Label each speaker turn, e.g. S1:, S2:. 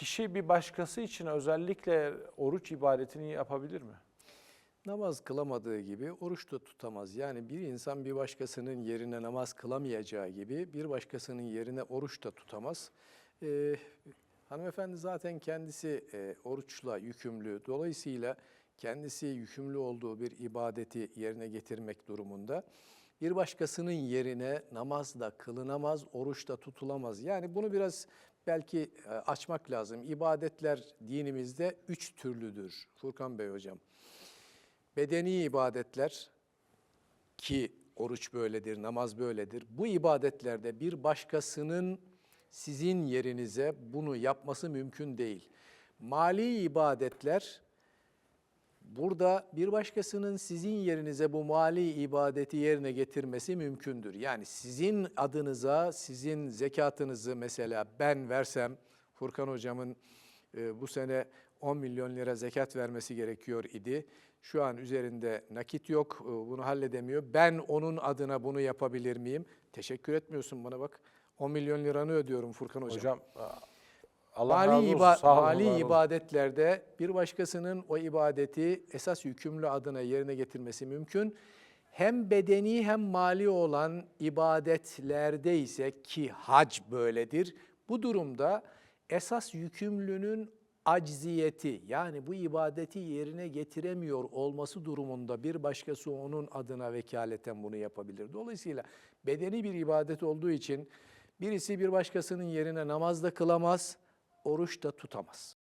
S1: kişi bir başkası için özellikle oruç ibadetini yapabilir mi?
S2: Namaz kılamadığı gibi oruç da tutamaz. Yani bir insan bir başkasının yerine namaz kılamayacağı gibi bir başkasının yerine oruç da tutamaz. Ee, hanımefendi zaten kendisi e, oruçla yükümlü. Dolayısıyla kendisi yükümlü olduğu bir ibadeti yerine getirmek durumunda. Bir başkasının yerine namaz da kılınamaz, oruç da tutulamaz. Yani bunu biraz belki e, açmak lazım. İbadetler dinimizde üç türlüdür Furkan Bey hocam. Bedeni ibadetler ki oruç böyledir, namaz böyledir. Bu ibadetlerde bir başkasının sizin yerinize bunu yapması mümkün değil. Mali ibadetler burada bir başkasının sizin yerinize bu mali ibadeti yerine getirmesi mümkündür. Yani sizin adınıza, sizin zekatınızı mesela ben versem Furkan hocamın e, bu sene 10 milyon lira zekat vermesi gerekiyor idi. Şu an üzerinde nakit yok, e, bunu halledemiyor. Ben onun adına bunu yapabilir miyim? Teşekkür etmiyorsun bana bak. 10 milyon liranı ödüyorum Furkan hocam.
S1: Hocam Allah
S2: Mali, iba- mali ibadetlerde bir başkasının o ibadeti esas yükümlü adına yerine getirmesi mümkün. Hem bedeni hem mali olan ibadetlerde ise ki hac böyledir. Bu durumda esas yükümlünün acziyeti yani bu ibadeti yerine getiremiyor olması durumunda bir başkası onun adına vekaleten bunu yapabilir. Dolayısıyla bedeni bir ibadet olduğu için birisi bir başkasının yerine namaz da kılamaz, oruç da tutamaz.